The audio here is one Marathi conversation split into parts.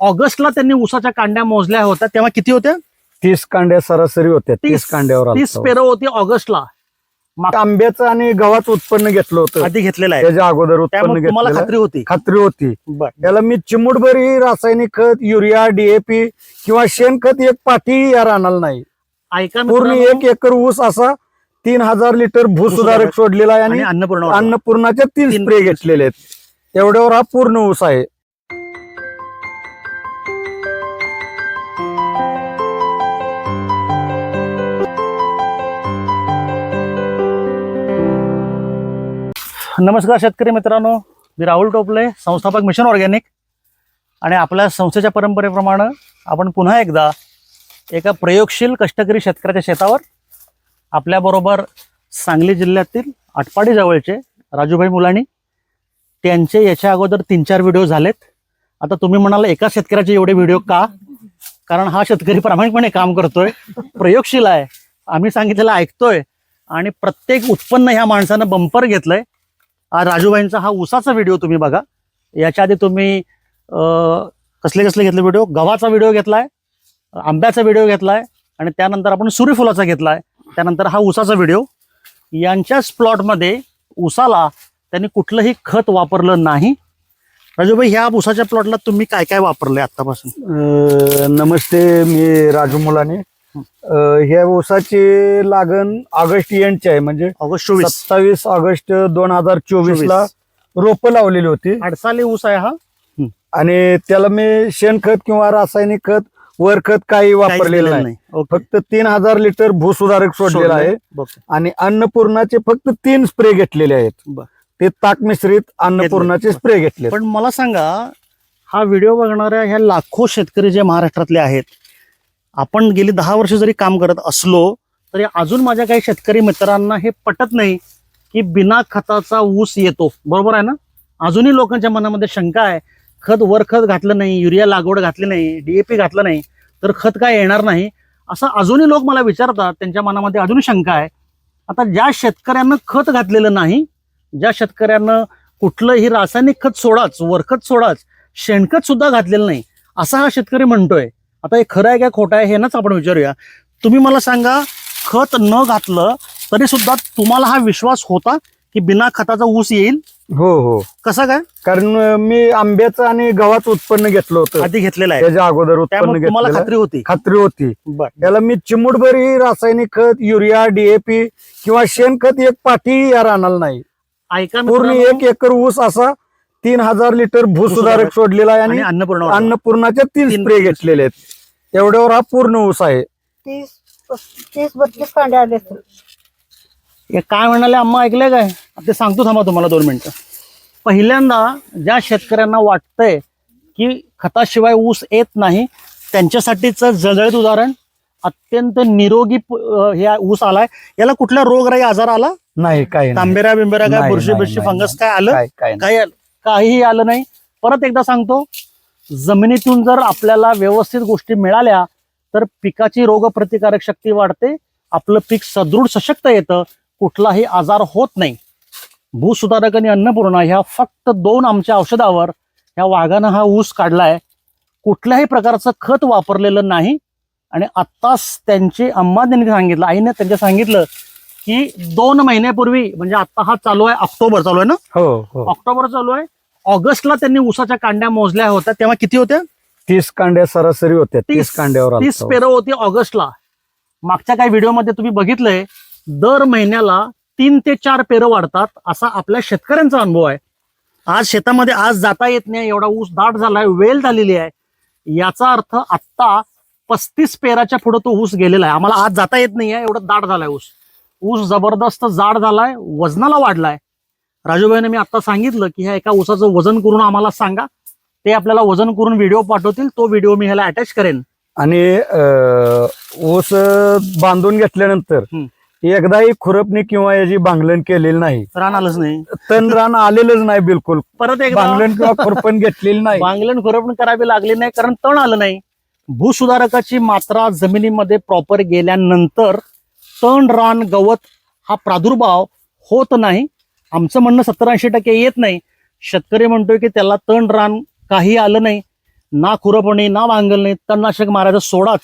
ऑगस्टला त्यांनी ऊसाच्या कांड्या मोजल्या होत्या. तेव्हा किती होत्या? तीस कांड्या सरासरी होत्या. तीस कांड्यावर तीस आलता. पेरं होती ऑगस्टला. आंब्याचं आणि गव्हाचं उत्पन्न घेतलं होतं. आधी घेतलेलं आहे. त्याच्या अगोदर उत्पन्न त्यामुळे तुम्हाला घेतलेलं खात्री होती. खात्री होती. बर. याला मी चिमुटभरी रासायनिक खत युरिया डीएपी किंवा शेणखत एक पाठी या रानाला नाही. ऐका पूर्ण मित्रांनो, एक एकर ऊस असा तीन हजार लिटर भूसुधारक भूसुधारक सोडलेला आहे आणि आणि अन्नपूर्णा अन्नपूर्णाचे तीन तीन स्प्रे. घेतलेले आहेत. एवढ्यावर हा पूर्ण ऊस आहे. नमस्कार शेतकरी मित्रांनो. मी राहुल टोपले संस्थापक मिशन ऑर्गॅनिक. आणि आपल्या संस्थेच्या परंपरेप्रमाणे आपण पुन्हा एकदा एका प्रयोगशील कष्टकरी शेतकऱ्याच्या शेतावर आपल्याबरोबर सांगली जिल्ह्यातील आटपाडी जवळचे राजूभाई मुलानी त्यांचे याच्या अगोदर तीन चार व्हिडिओ झालेत. आता तुम्ही म्हणाल एका शेतकऱ्याचे एवढे व्हिडिओ का? कारण हा शेतकरी प्रामाणिकपणे काम करतोय प्रयोगशील आहे. आम्ही सांगितलेलं ऐकतोय. आणि प्रत्येक उत्पन्न ह्या माणसानं बंपर घेतलंय. राजूबाईंचा हा उसाचा व्हिडिओ तुम्ही बघा. याच्या आधी तुम्ही कसले कसले घेतले व्हिडिओ गव्हाचा व्हिडिओ घेतलाय आंब्याचा व्हिडिओ घेतलाय आणि त्यानंतर आपण सूर्यफुलाचा घेतलाय. त्यानंतर हा उसाचा व्हिडिओ यांच्याच प्लॉटमध्ये उसाला त्यांनी कुठलंही खत वापरलं नाही. राजूभाई ह्या उसाच्या प्लॉटला तुम्ही काय काय वापरलंय आतापासून नमस्ते मी राजू मुलाने. ह्या ऊसाची लागण ऑगस्ट एंडची आहे. म्हणजे ऑगस्ट चोवीस. सत्तावीस ऑगस्ट दोन हजार चोवीस. ला रोप लावलेली होती. अडसाली ऊस आहे हा. आणि त्याला मी शेणखत किंवा रासायनिक खत वरखत काही काहीच वापरलेलं नाही. फक्त तीन हजार लिटर भूसुधारक सोडलेलं आहे. आणि अन्नपूर्णाचे फक्त तीन स्प्रे घेतलेले आहेत. ते ताक मिश्रित अन्नपूर्णाचे. स्प्रे घेतले पण मला सांगा हा व्हिडिओ बघणाऱ्या ह्या लाखो शेतकरी जे महाराष्ट्रातले आहेत आपण गेली दहा वर्ष जरी काम करत असलो तरी अजून माझ्या काही शेतकरी मित्रांना हे पटत नाही की बिना खताचा ऊस येतो. बरोबर आहे ना? अजूनही लोकांच्या मनामध्ये शंका आहे खत वर खत घातलं नाही युरिया लागवड घातली नाही डीएपी घातलं नाही तर खत काय येणार नाही? असं अजूनही लोक मला विचारतात त्यांच्या मनामध्ये अजून शंका आहे. आता ज्या शेतकऱ्यांना खत घातलेलं नाही ज्या शेतकऱ्यांना कुठलंही रासायनिक खत सोडाच वरखत सोडाच शेणखत सुद्धा घातलेलं नाही असा हा शेतकरी म्हणतोय. आता हे खरं आहे का खोटं आहे हे नाच आपण विचारूया. तुम्ही मला सांगा खत न घातलं तरी सुद्धा तुम्हाला हा विश्वास होता की बिना खताचा ऊस येईल? हो हो. कसा काय? कारण मी आंब्याचं आणि गव्हाचं उत्पन्न घेतलं होतं. आधी घेतलेला आहे. त्याच्या अगोदर उत्पन्न त्यामुळे तुम्हाला घेतलेलं. खात्री होती. खात्री होती. बर. याला मी चिमुटभरी रासायनिक खत युरिया डीएपी किंवा शेणखत एक पाठी या रानाला नाही. ऐका पूर्ण मित्रांनो, एक एकर ऊस असा तीन हजार लिटर भूसुधारक सोडलेला आहे आणि अन्नपूर्णा अन्नपूर्णाचे तीन स्प्रे घेतलेले आहेत. एवढ्यावर हा पूर्ण ऊस आहे. तीस तीस बत्तीस कांड्या आले हे काय म्हणाले? अम्मा ऐकलंय काय? ते सांगतो थांबा तुम्हाला दोन मिनिटं. पहिल्यांदा ज्या शेतकऱ्यांना वाटतंय की खताशिवाय ऊस येत नाही त्यांच्यासाठीच जळजळीत उदाहरण अत्यंत निरोगी हे ऊस आलाय. याला कुठला रोगराई आजार आला? नाही नाही. तांबेरा बिंबेरा काय बुरशी बिरशी फंगस. काय आलं? काय- काय आलं- काहीही आलं नाही. परत एकदा सांगतो जमिनीतून जर आपल्याला व्यवस्थित गोष्टी मिळाल्या तर पिकाची रोगप्रतिकारक शक्ती वाढते आपलं पीक सदृढ सशक्त येतं कुठलाही आजार होत नाही. भूसुधारक आणि अन्नपूर्णा ह्या फक्त दोन आमच्या औषधावर ह्या वाघानं हा ऊस काढलाय. कुठल्याही प्रकारचं खत वापरलेलं नाही. आणि आत्ताच त्यांची अम्मा त्यांनी सांगितलं आईने त्यांच्या सांगितलं की दोन महिन्यापूर्वी म्हणजे आता हा चालू आहे ऑक्टोबर चालू आहे ना? हो हो. ऑक्टोबर चालू आहे. ऑगस्टला त्यांनी ऊसाच्या कांड्या मोजल्या होत्या. तेव्हा किती होत्या? तीस कांड्या सरासरी होत्या. तीस कांड्यावर. तीस पेरं होती ऑगस्टला. मागच्या काही व्हिडिओमध्ये तुम्ही बघितलंय दर महिन्याला तीन ते चार पेरं वाढतात असा आपल्या शेतकऱ्यांचा अनुभव आहे. आज शेतामध्ये आज जाता येत नाही एवढा ऊस दाट झालाय वेल झालेली आहे. याचा अर्थ आत्ता पस्तीस पेराच्या पुढे तो ऊस गेलेला आहे. आम्हाला आज जाता येत नाही आहे एवढा दाट झालाय ऊस. ऊस जबरदस्त जाड झालाय वजनाला वाढलाय. राजूभाईने मी आता सांगितलं की ह्या एका ऊसाचं वजन करून आम्हाला सांगा. ते आपल्याला वजन करून व्हिडिओ पाठवतील तो व्हिडिओ मी ह्याला अटॅच करेन. आणि ऊस बांधून घेतल्यानंतर. एकदाही खुरपणी किंवा याची भांगलन केलेली नाही. रान आलंच नाही. तण रान आलेलंच नाही बिलकुल. परत एकदा भांगलन किंवा खुरपण घेतलेली नाही. बांगलन खुरपण करावी लागली नाही कारण तण आलं नाही. भूसुधारकाची मात्रा जमिनीमध्ये प्रॉपर गेल्यानंतर तण रान गवत हा प्रादुर्भाव होत नाही. आमचं म्हणणं सत्तर ऐंशी टक्के येत नाही. शेतकरी म्हणतोय की त्याला तण रान काही आलं नाही. ना खुरपणी ना भांगलणी तणनाशक मारायचं सोडाच.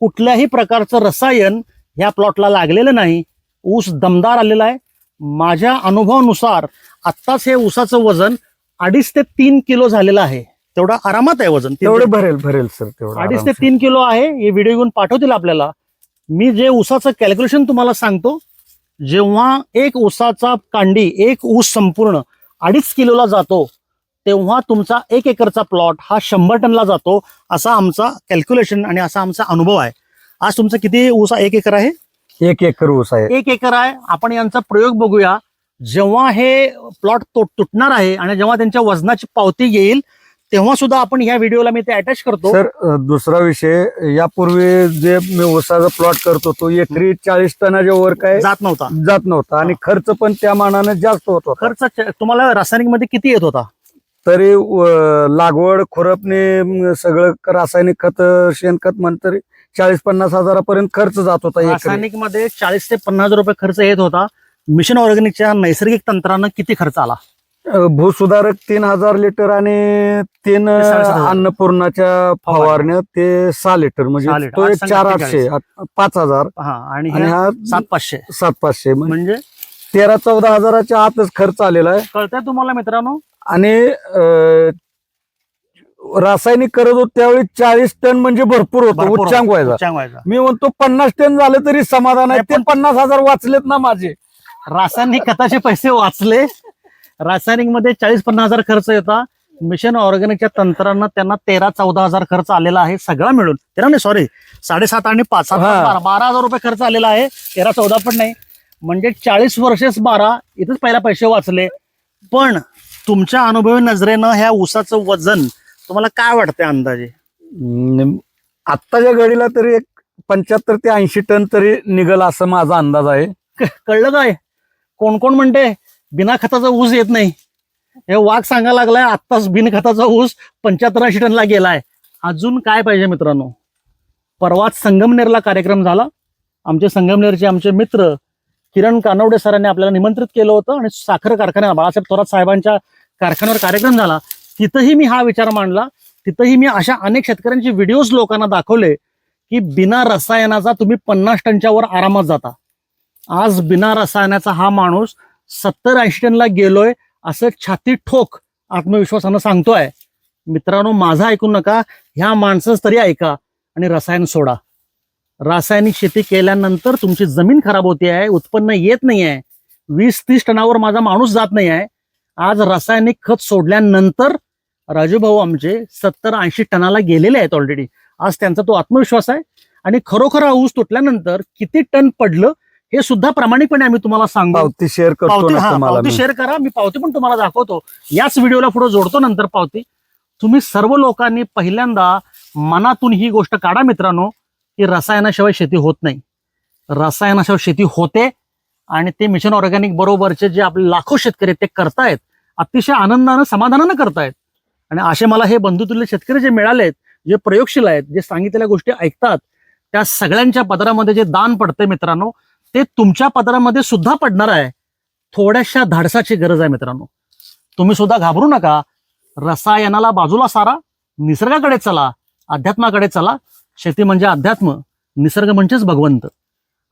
कुठल्याही प्रकारचं रसायन ह्या प्लॉटला लागलेलं नाही. ऊस दमदार आलेला आहे. माझ्या अनुभवानुसार आत्ताच हे ऊसाचं वजन अडीच ते तीन किलो झालेलं आहे. तेवढं आरामात आहे वजन. तेवढे भरेल भरेल सर. तेवढं अडीच ते. तीन किलो आहे. हे व्हिडिओ घेऊन पाठवतील आपल्याला. मी जे ऊसाचं कॅल्क्युलेशन तुम्हाला सांगतो जेव्हा एक ऊसाचा कांडी एक ऊस संपूर्ण अडीच किलोला जातो तेव्हा तुमचा एक एकरचा प्लॉट हा शंभर टनला जातो असा आमचा कॅल्क्युलेशन आणि असा आमचा अनुभव आहे. आज तुमचं किती ऊस एक एकर आहे? एक एकर ऊस आहे. एक एकर आहे. आपण यांचा प्रयोग बघूया. जेव्हा हे प्लॉट तुटणार आहे आणि जेव्हा त्यांच्या वजनाची पावती येईल तेव्हा सुद्धा आपण ह्या व्हिडिओला मी ते अटॅच करतो. सर दुसरा विषय यापूर्वी जे मी ऊसाचा प्लॉट करतो तो एकरी चाळीस टनाच्या वर काय जात नव्हता. जात नव्हता आणि खर्च पण त्या मानाने जास्त होत होता. खर्च तुम्हाला रासायनिकमध्ये किती येत होता? तरी लागवड खुरपणी सगळं रासायनिक खत शेणखत म्हण तरी चाळीस पन्नास हजारापर्यंत खर्च जात होता रासायनिकमध्ये चाळीस ते पन्नास रुपये खर्च येत होता. मिशन ऑर्गॅनिकच्या नैसर्गिक तंत्रानं किती खर्च आला? भूसुधारक तीन हजार लिटर आणि तीन. अन्नपूर्णाच्या फवारण्या ते सहा लिटर. म्हणजे. तो एक चार. आठशे आठ- पाच हजार. हा आणि हे सात पाचशे. सात पाचशे. म्हणजे म्हणजे? तेरा चौदा हजाराच्या आतच खर्च आलेला आहे. कळतंय तुम्हाला मित्रांनो? आणि रासायनिक करत होतो त्यावेळी चाळीस टन म्हणजे भरपूर होतं उच्चांक व्हायचा. मी म्हणतो पन्नास टन झालं तरी समाधान आहे. ते पन्नास हजार वाचलेत ना माझे. रासायनिक खताचे पैसे वाचले. रासायनिकमध्ये चाळीस पन्नास हजार खर्च येता. मिशन ऑर्गॅनिकच्या तंत्रानं त्यांना तेरा चौदा हजार खर्च आलेला आहे सगळा मिळून. तेरा नाही सॉरी साडेसात आणि पाच सात. बारा हजार रुपये खर्च आलेला आहे तेरा चौदा पण नाही. म्हणजे चाळीस वर्षेस बारा इथंच पहिला पैसे वाचले. पण तुमच्या अनुभवी नजरेनं ह्या ऊसाचं वजन तुम्हाला काय वाटतंय अंदाजे? आत्ताच्या घडीला तरी एक पंच्याहत्तर ते ऐंशी टन तरी निघल असं माझा अंदाज आहे. कळलं काय? कोण कोण म्हणते? बिना खताचा ऊस येत नाही. हे वाघ सांगायला लागलाय आत्ताच बिनखताचा ऊस पंच्याहत्तर ऐंशी टनला गेलाय. अजून काय पाहिजे मित्रांनो? परवाच संगमनेरला कार्यक्रम झाला. आमचे संगमनेरचे आमचे मित्र किरण कानवडे सरांनी आपल्याला निमंत्रित केलं होतं आणि साखर कारखान्याला बाळासाहेब थोरात साहेबांच्या कारखान्यावर कार्यक्रम झाला. तिथंही मी हा विचार मांडला. तिथंही मी अशा अनेक शेतकऱ्यांचे व्हिडिओज लोकांना दाखवले की बिना रसायनाचा तुम्ही पन्नास टनच्या वर आरामात जाता. आज बिना रसायनाचा हा माणूस सत्तर ऐंशी टनला गेलोय असं छाती ठोक आत्मविश्वासानं सांगतोय. मित्रांनो माझा ऐकू नका ह्या माणसंच तरी ऐका आणि रसायन सोडा. रासायनिक शेती केल्यानंतर तुमची जमीन खराब होते आहे उत्पन्न येत नाही आहे वीस तीस टनावर माझा माणूस जात नाही आहे. आज रासायनिक खत सोडल्यानंतर राजूभाऊ आमचे सत्तर ऐंशी टनाला गेलेले आहेत ऑलरेडी आज त्यांचा तो आत्मविश्वास आहे. आणि खरोखर हा ऊस तुटल्यानंतर किती टन पडलं हे सुद्धा प्रामाणिकपणे आम्ही तुम्हाला सांगू. पावती शेअर करतो पावती ना हा तुम्हाला पावती मी. शेअर करा मी पावती पण तुम्हाला दाखवतो. याच व्हिडिओला पुढे जोडतो नंतर पावती. तुम्ही सर्व लोकांनी पहिल्यांदा मनातून ही गोष्ट काढा मित्रांनो की रसायनाशिवाय शेती होत नाही. रसायनाशिवाय शेती होते आणि ते मिशन ऑर्गॅनिक बरोबरचे जे आपले लाखो शेतकरी आहेत ते करतायत अतिशय आनंदानं समाधानानं करतायत. आणि असे मला हे बंधुतुल्य शेतकरी जे मिळालेत जे प्रयोगशील आहेत जे सांगितलेल्या गोष्टी ऐकतात त्या सगळ्यांच्या पदरामध्ये जे दान पडते मित्रांनो ते तुमच्या पदरामध्ये सुद्धा पडणार आहे. थोड्याशा धाडसाची गरज आहे मित्रांनो. तुम्ही सुद्धा घाबरू नका. रसायनाला बाजूला सारा. निसर्गाकडे चला. अध्यात्माकडे चला. शेती म्हणजे अध्यात्म. निसर्ग म्हणजेच भगवंत.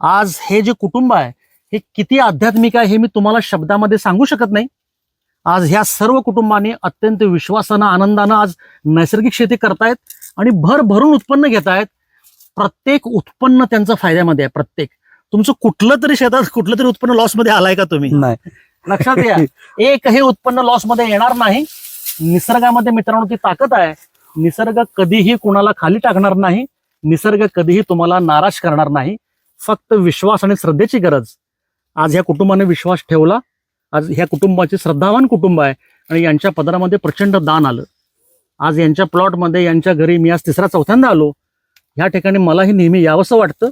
आज हे जे कुटुंब आहे हे किती आध्यात्मिक आहे हे मी तुम्हाला शब्दामध्ये सांगू शकत नाही. आज ह्या सर्व कुटुंबाने अत्यंत विश्वासानं आनंदानं आज नैसर्गिक शेती करतायत आणि भर भरून उत्पन्न घेतायत. प्रत्येक उत्पन्न त्यांचं फायद्यामध्ये आहे प्रत्येक. तुमचं कुठलं तरी शेतात कुठलं तरी उत्पन्न लॉसमध्ये आलाय का तुम्ही? नाही. लक्षात घ्या. एकही उत्पन्न लॉसमध्ये येणार नाही. निसर्गामध्ये मित्रांनो ती ताकद आहे. निसर्ग कधीही कुणाला खाली टाकणार नाही. निसर्ग कधीही तुम्हाला नाराज करणार नाही. फक्त विश्वास आणि श्रद्धेची गरज. आज ह्या कुटुंबाने विश्वास ठेवला. आज ह्या कुटुंबाचे श्रद्धावान कुटुंब आहे. आणि यांच्या पदरामध्ये प्रचंड दान आलं. आज यांच्या प्लॉटमध्ये यांच्या घरी मी आज तिसरा चौथ्यांदा आलो. ह्या ठिकाणी मलाही नेहमी यावंसं वाटतं.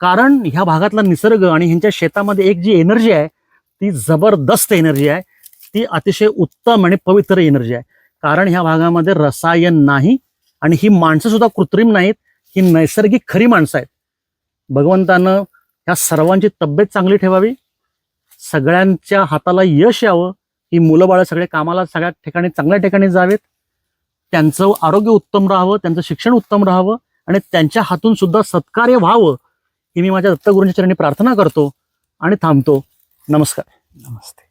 कारण ह्या भागातला निसर्ग आणि ह्यांच्या शेतामध्ये एक जी एनर्जी आहे ती जबरदस्त एनर्जी आहे. ती अतिशय उत्तम आणि पवित्र एनर्जी आहे. कारण ह्या भागामध्ये रसायन नाही आणि ही माणसं सुद्धा कृत्रिम नाहीत ही नैसर्गिक खरी माणसं आहेत. भगवंतानं ह्या सर्वांची तब्येत चांगली ठेवावी. सगळ्यांच्या हाताला यश यावं. ही मुलं बाळं सगळे कामाला सगळ्या ठिकाणी चांगल्या ठिकाणी जावेत. त्यांचं आरोग्य उत्तम राहावं त्यांचं शिक्षण उत्तम राहावं आणि त्यांच्या हातून सुद्धा सत्कार्य व्हावं. ही मी माझ्या दत्तगुरूंच्या चरणी प्रार्थना करतो आणि थांबतो. नमस्कार. नमस्ते.